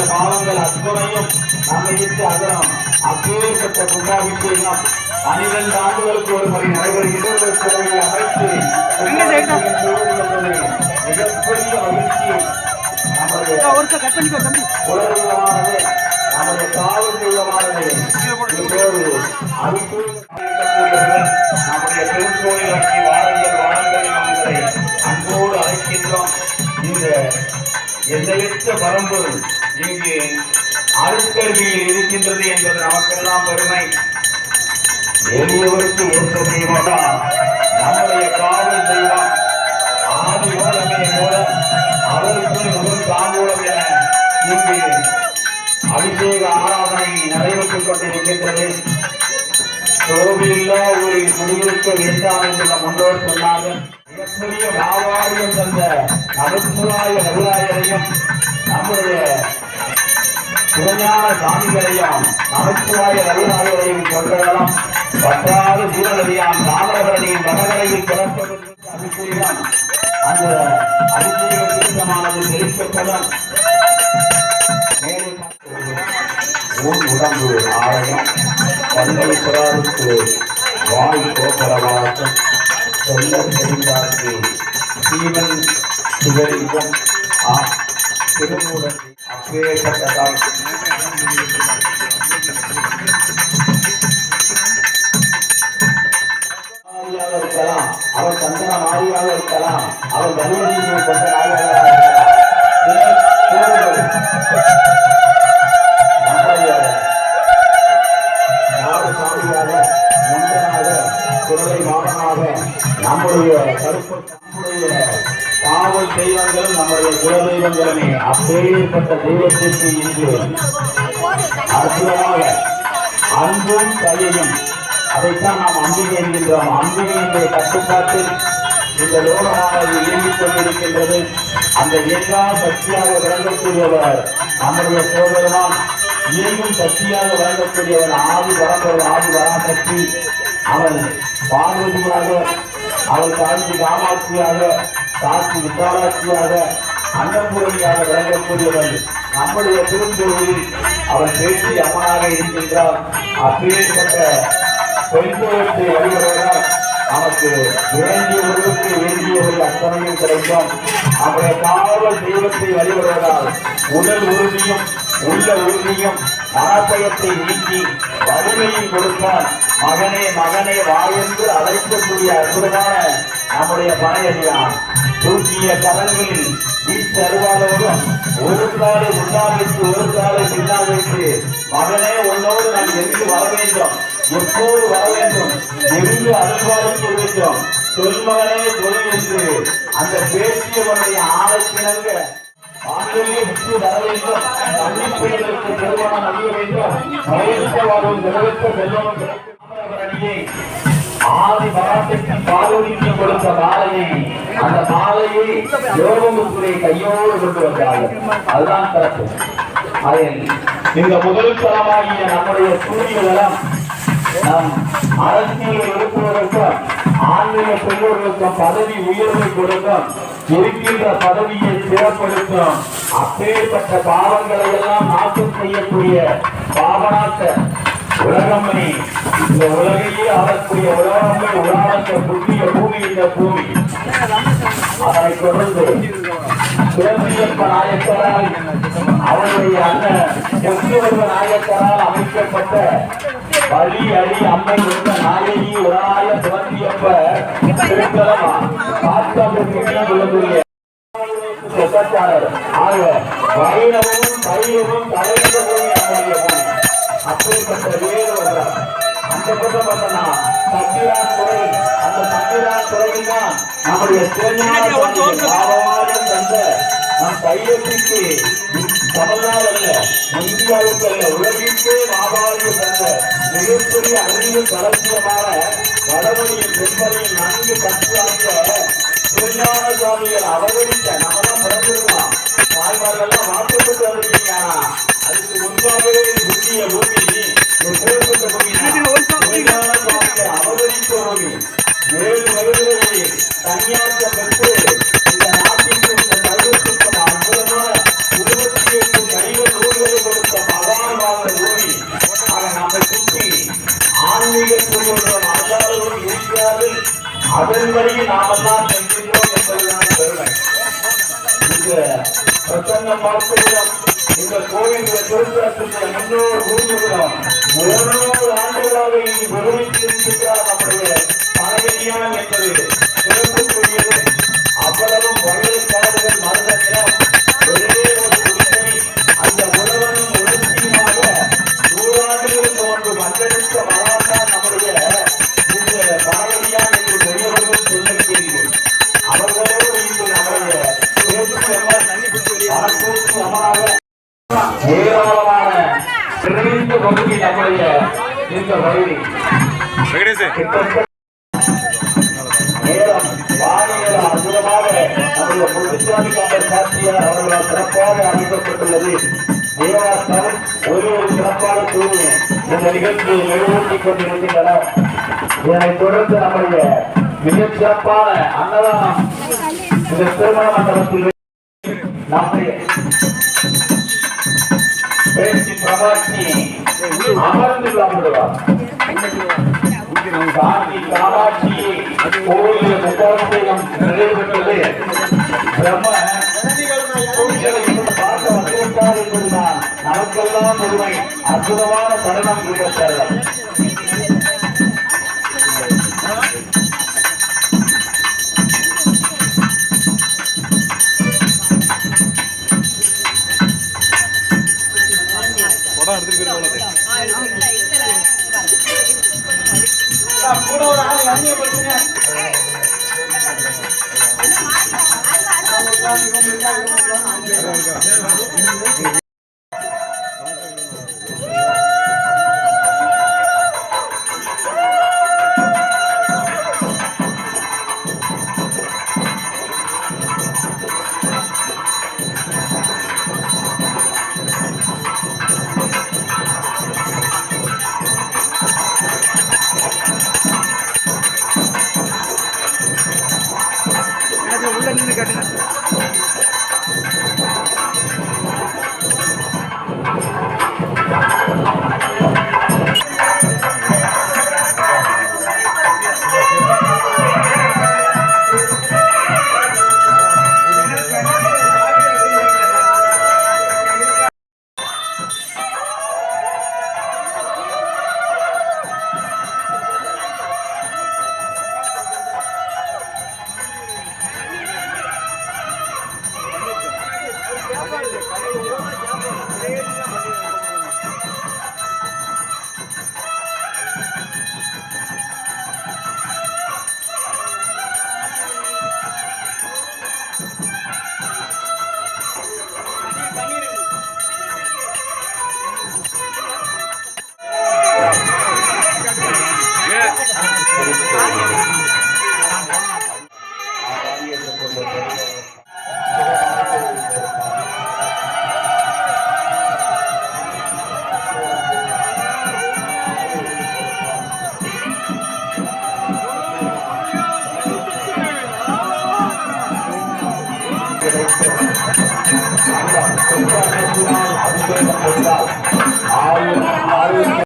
செய்த பாவங்கள் அத்துணையும் நம்மை விட்டு அகலம். அப்பேற்பட்ட கும்பாபிஷேகம் பனிரெண்டு ஆண்டுகளுக்கு ஒரு முறை நடைபெறுகின்ற கோவிலை அமைத்து மிகப்பெரிய பண்ணிக்கோ தம்பி. உலகமானது நம்முடைய காவல் தெய்வமானது இப்போது அதுக்குள் நம்முடைய திருக்கோயில் அங்கே வாருங்கள் வாருங்கள் நம்மளை அன்போடு அழைக்கின்றோம். இந்த எல்லையற்ற பரம்பொருள் இங்கு அருட்கல்வியில் இருக்கின்றது என்பது நமக்கெல்லாம் பெருமை. எளியவருக்கு ஏற்ற தெய்வமா நம்முடைய காவல் தெய்வம் ஆதி மூலமே மூலம் அவருக்கு முதல் தாம்பூலம் என இங்கு அபிஷேக ஆராதனை நடைபெற்றுக் கொண்டிருக்கின்றது. கோவிலில்லா ஊரில் குடியிருக்க வேண்டாம் என்று நம் முன்னோர் சொன்னார்கள். மிகப்பெரிய மாவாரியம் தந்த நடுப்புராய நடுராயரையும் நம்முடைய சிவஞான சாமிகளையும் நமச்சிவாய ரவிநாயகரையும் கொண்டவர்களும் பற்றாத சூழலடியாம் தாமிரபரணியின் வடகரையில் பிறப்பதற்கு அபிஷேகம் அந்த அபிஷேக தெரிவிக்கப்படும் உன் உடம்பு ஆலயம் பல்லை வாய் கோபரவாசம் சொல்ல தெரிந்தார்க்கு சீவன் சிவலிங்கம் திருமூலத்தை அப்பேற்பட்டதால் இருக்கலாம் அவர் சந்தன மாறியாக இருக்கலாம் அவர் கனிமதியை கொண்ட நாயாக இருக்கலாம். தேவைப்பட்ட தெய்வத்திற்கு இன்று அற்புதமாக அன்பும் தயையும் அதைத்தான் நாம் அம்பிகை என்கின்றோம். அம்பிகையினுடைய கட்டுப்பாட்டில் இந்த லோகமானது இயங்கிக் கொண்டிருக்கின்றது. அந்த எல்லா சக்தியாக விளங்கக்கூடியவர் நம்முடைய சோதரமான் இயங்கும் சக்தியாக விளங்கக்கூடியவன் ஆதி பரம்பொருள் ஆதி பராசக்தி. அவன் பார்வதியாக அவள் காஞ்சி காமாட்சியாக காட்சி விசாலாட்சியாக அன்னபூரணியாக விளங்கக்கூடியவன் நம்முடைய திருக்கோவிலில் அவன் பேசி அம்மனாக இருக்கின்றார் அப்பேற்பட்ட பெண்களுக்கு வழிபடுவதால் நமக்கு வேண்டியவர்களுக்கு வேண்டியவர்கள் அத்தனையும் கிடைக்கும். நம்முடைய காவல் தெய்வத்தை வழிபடுவதால் உடல் உறுதியும் உள்ள உறுதியும் மனப்பயத்தை நீக்கி வலிமையும் கொடுப்பான். மகனே மகனே வா என்று அழைக்கக்கூடிய அற்புதமான நம்முடைய பழையா தூக்கிய கடல்களில் வீட்டு ஒரு காலை முன்னால் வைத்து ஒரு காலை பின்னால் வைத்து மகனே உன்னோடு நான் எங்கு வர வேண்டும்? எப்போது வர வேண்டும்? எங்கு அருள்வாளுக்கு வேண்டும். சொல் மகனே சொல் என்று அந்த பேசியவனுடைய ஆலோசனங்க ஆண்களிலே விட்டு வர வேண்டும். தன்னிப்பெயர்களுக்கு திருமணம் அணிய வேண்டும். வயசு வாழும் நிறைவேற்ற செல்வமும் கிடைக்கும் அணியை ஆதி மராட்டிக்கு பாலோடிக்கு கொடுத்த மாலையை அந்த மாலையை யோகமுத்துரை கையோடு கொண்டு வந்தார்கள். அதுதான் தரப்பு அதில் இந்த முதல் தளமாகிய நம்முடைய சூரிய தளம் நம் அரசியல் எழுப்புவதற்கும் ஆன்மீக பெற்றோர்களுக்கும் பதவி உயர்வை கொடுக்கும் இருக்கின்ற பதவியை சிறப்படுத்தும் அப்பேற்பட்ட பாவங்களை எல்லாம் நாசம் செய்யக்கூடிய பாவனாக்க உலகம்மணி இந்த உலகையே ஆளக்கூடிய உலகம்மை உலகத்தை புதிய பூமி இந்த பூமி. அதனை தொடர்ந்து சிவசியப்ப நாயக்கரால் அவருடைய அண்ணன் கிறிஸ்துவ நாயக்கரால் அமைக்கப்பட்ட வழி அடி அம்மை என்ற நாயகி உலகாய சிவசியப்ப திருத்தலமா காத்தாவுக்கு உள்ளதுடைய சொந்தக்காரர் ஆக வைரமும் அப்படிப்பட்ட வேறு அந்த பக்கம் பார்த்தனா சத்திரான் துறை அந்த சத்திரான் துறையில் தான் நம்முடைய சிவஞானம் தந்த நம் கையெழுத்துக்கு தமிழ்நாடு அல்ல இந்தியாவுக்கு அல்ல உலகிற்கே மாபாரியம் தந்த மிகப்பெரிய அறிவு கலசியமான வடமொழியின் பெண்மொழியின் நன்கு கற்றாக்க சிவஞான சுவாமிகள் அவதரித்த நம்ம தான் பிறந்திருக்கலாம் தாய்மார்கள்லாம் மாற்றப்பட்டு வந்திருக்கீங்க அதுக்கு முன்பாகவே அவதரித்த பூமி வயதிலேயே பெற்று இந்த நாட்டிற்கு இந்த சைவத்திற்கும் அற்புதமான இருபத்தி எட்டு சைவ நூல்களை கொடுத்த மகான்வாத நூலி அதை நம்மை சுற்றி ஆன்மீகத்தில் உள்ள ஆச்சாரர்கள் இருக்கிறார்கள். அதன் வழியில் நாமெல்லாம் செல்கின்றோம் என்பதுதான் பெருமை. இந்த பிரசன்னம் பார்த்துகிறோம் இந்த கோயில் திருத்தலத்திற்கு முன்னோர் கூறுகிறோம் மண்டலித்த மகாத்தான் நம்முடைய இந்த பழனியான் என்று பெரியவர்கள் சொல்லியிருக்கிறீர்கள் அவர்களோடு இன்று நம்முடைய ஏராளமான நிறைந்த பகுதி நம்முடைய இந்த வானியல் அற்புதமாக நம்முடைய அவர்களால் சிறப்பாக அமைக்கப்பட்டுள்ளது. தேவாஸ்தானம் ஒரு ஒரு சிறப்பான தூண் இந்த நிகழ்ச்சியை நிறுவூட்டிக் கொண்டிருக்கின்றனர். இதனைத் தொடர்ந்து நம்முடைய மிகச் சிறப்பான அன்னதானம் இந்த திருமண மண்டபத்தில் நம்முடைய பேச்சு பிரபாட்சி அமர்ந்து சாப்பிடுவார் சாந்தி காமாட்சி நிறைவேற்றது பிரம்ம நமக்கெல்லாம் பெருமை அற்புதமான தருணம் கிடைத்தார்கள் படம் எடுத்துட்டு போயிருக்கோம் உள்ள 감사합니다.